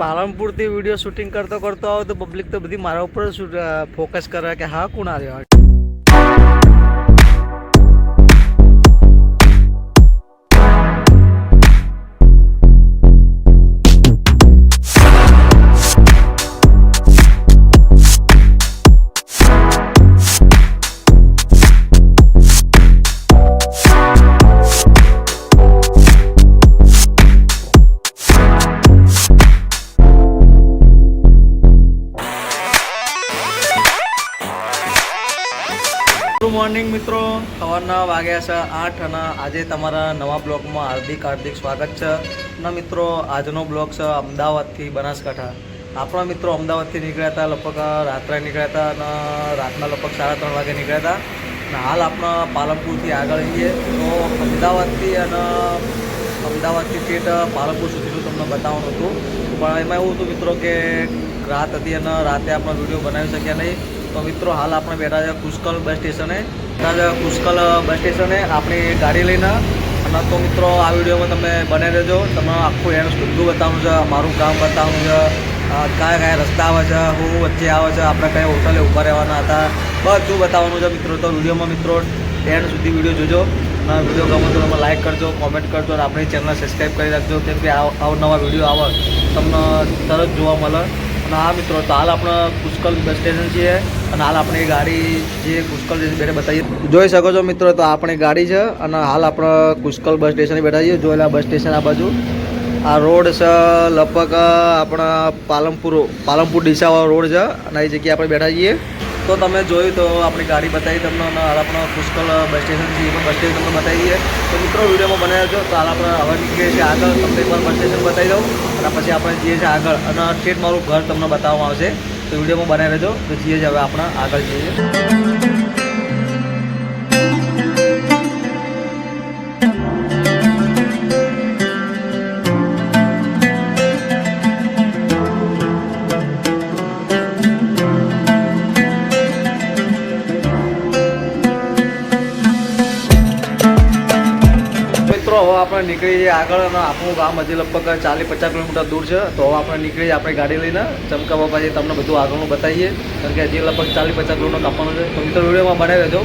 પાલનપુરથી video shooting કરતો કરતો આવો તો પબ્લિક તો બધી મારા ઉપર ફોકસ કરે કે હા, કોણ મોર્નિંગ મિત્રો. સવારના વાગ્યા છે આઠ અને આજે તમારા નવા બ્લોગમાં હાર્દિક હાર્દિક સ્વાગત છે. અને મિત્રો, આજનો બ્લોગ છે અમદાવાદથી બનાસકાંઠા. આપણા મિત્રો અમદાવાદથી નીકળ્યા હતા, લગભગ રાત્રે નીકળ્યા હતા અને રાતના લગભગ સાડા ત્રણ વાગે નીકળ્યા હતા. અને હાલ આપણા પાલનપુરથી આગળ જઈએ તો અમદાવાદથી અને અમદાવાદથી ઠેઠ પાલનપુર સુધીનું તમને બતાવવાનું હતું. પણ એમાં એવું હતું મિત્રો કે રાત હતી અને રાતે આપણે વીડિયો બનાવી શક્યા નહીં. તો મિત્રો, હાલ આપણે બેઠા છે પુષ્કલ બસ સ્ટેશને. બેઠા છે પુષ્કલ બસ સ્ટેશને. આપણી ગાડી લઈને. અને તો મિત્રો, આ વિડીયોમાં તમે બને રહેજો. તમે આખું એનું બધું બતાવવાનું છે. મારું કામ બતાવવાનું છે. કયા કયા રસ્તા આવે છે, હું વચ્ચે આવે છે, આપણે કયા હોટલે ઊભા રહેવાના હતા. બધું બતાવવાનું છે મિત્રો. તો વિડીયોમાં મિત્રો, એન્ડ સુધી વીડિયો જોજો. અને વીડિયો ગમે તો તમે લાઈક કરજો કોમેન્ટ કરજો, અને આપણી ચેનલ સબસ્ક્રાઈબ કરી રાખજો, કેમ કે અવનવા વીડિયો આવે, તમને તરત જોવા મળે. અને આ મિત્રો, તો હાલ આપણે પુષ્કલ બસ સ્ટેશન છીએ. અને હાલ આપણી ગાડી જે પુષ્કળ બેઠે બતાવીએ. જોઈ શકો છો મિત્રો, તો આપણી ગાડી છે અને હાલ આપણે પુષ્કળ બસ સ્ટેશને બેઠા છીએ. જોયેલા બસ સ્ટેશન આ બાજુ. આ રોડ છે લગભગ આપણા પાલનપુર પાલનપુર ડીસાવાળો રોડ છે અને એ જગ્યાએ આપણે બેઠા છીએ. તો તમે જોયું તો આપણી ગાડી બતાવી તમને અને હાલ આપણે પુષ્કળ બસ સ્ટેશન છે, એ પણ બસ સ્ટેશન તમને બતાવી દઈએ. તો મિત્રો, વિડીયોમાં બનાવ્યો છો, તો હાલ આપણે હવે નીકળીએ છીએ આગળ. તમને એકવાર બસ સ્ટેશન બતાવી દઉં અને પછી આપણે જઈએ છીએ આગળ. અને સ્ટેટ મારું ઘર તમને બતાવવામાં આવશે. તો વિડીયોમાં બનાવી દો તો જઈએ જ હવે આપણે આગળ જઈએ. આપણે નીકળી જઈએ આગળ અને આપણું ગામ હજી લગભગ ચાલીસ પચાસ કિલોમીટર દૂર છે. તો હવે આપણે નીકળી આપણી ગાડી લઈને. ચમકા બાપાજી તમને બધું આગળનું બતાવીએ. કારણ કે હજી લગભગ ચાલીસ પચાસ કિલોમીટર કાપવાનું છે. તો મિત્રો, વિડીયોમાં બનાવી રહેજો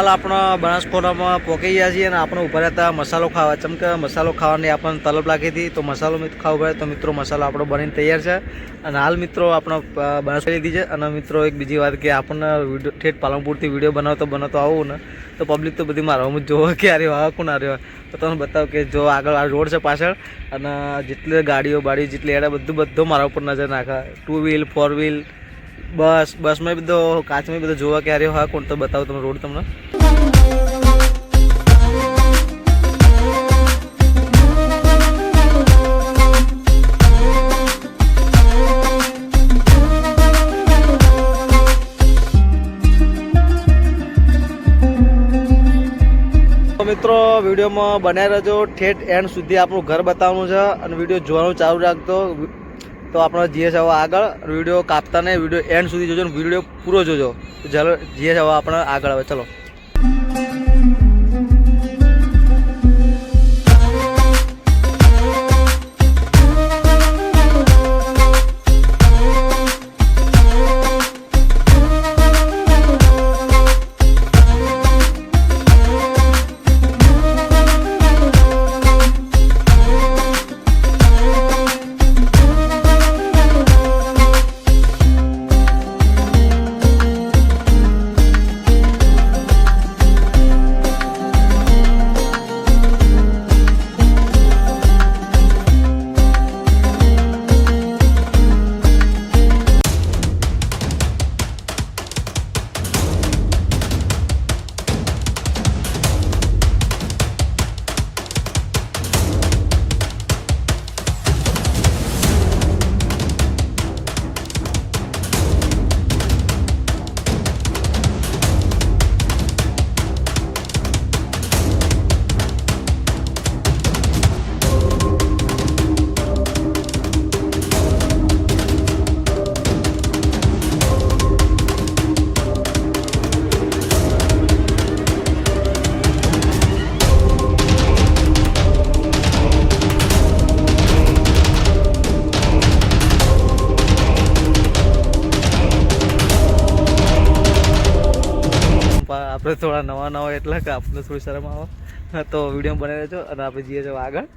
હાલ આપણા બનાસકોટામાં પોકી ગયા છીએ અને આપણે ઊભા રહેતા મસાલો ખાવા. ચમ કે મસાલો ખાવાની આપણને તલબ લાગી હતી, તો મસાલો મિત્રો ખાવા પડે તો મિત્રો, મસાલો આપણો બનીને તૈયાર છે. અને હાલ મિત્રો, આપણો બનાસ લીધી છે. અને મિત્રો, એક બીજી વાત કે આપણને વીડિયો ઠેઠ પાલનપુરથી વીડિયો બનાવતો બનાવતો આવું ને. તો પબ્લિક તો બધી મારા હું જોવો કે અરે વાહ, કોણ આ તો તમને બતાવો કે જો આગળ આ રોડ છે પાછળ, અને જેટલી ગાડીઓ બાડી જેટલી એડા બધું બધું મારા ઉપર નજર નાખે. Two wheeler four wheeler bus બસમાં બધો કાચમાં બધો જોવા કે અરે હા, કોણ તો બતાવો તમે રોડ તમને? મિત્રો, વિડીયોમાં બનાવી રહેજો. ઠેઠ એન્ડ સુધી આપણું ઘર બતાવવાનું છે અને વીડિયો જોવાનું ચાલુ રાખતો તો આપણો જીએસ હવે આગળ વીડિયો કાપતા નહીં વીડિયો એન્ડ સુધી જોજો ને વીડિયો પૂરો જોજો. ચાલો, જીએસ હવે આપણે આગળ આવે. ચલો. આપણે થોડા નવા નવા એટલે કે આપણને થોડી શરમ આવે. તો વીડિયો બનાવી રહેજો અને આપણે જઈએ છીએ આગળ.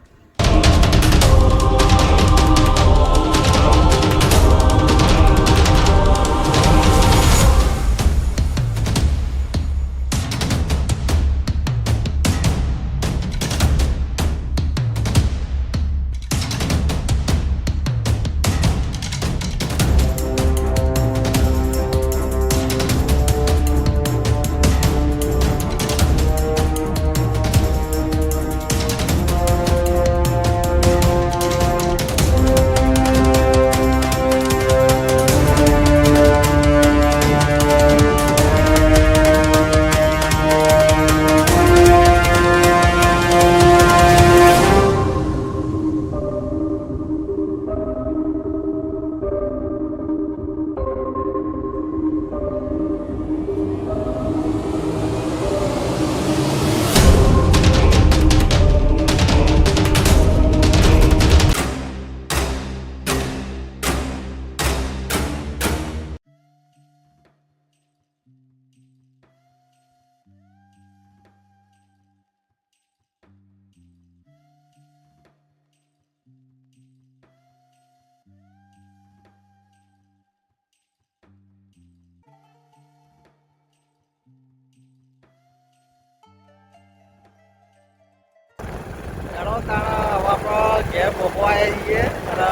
পপায়া দিয়ে তারা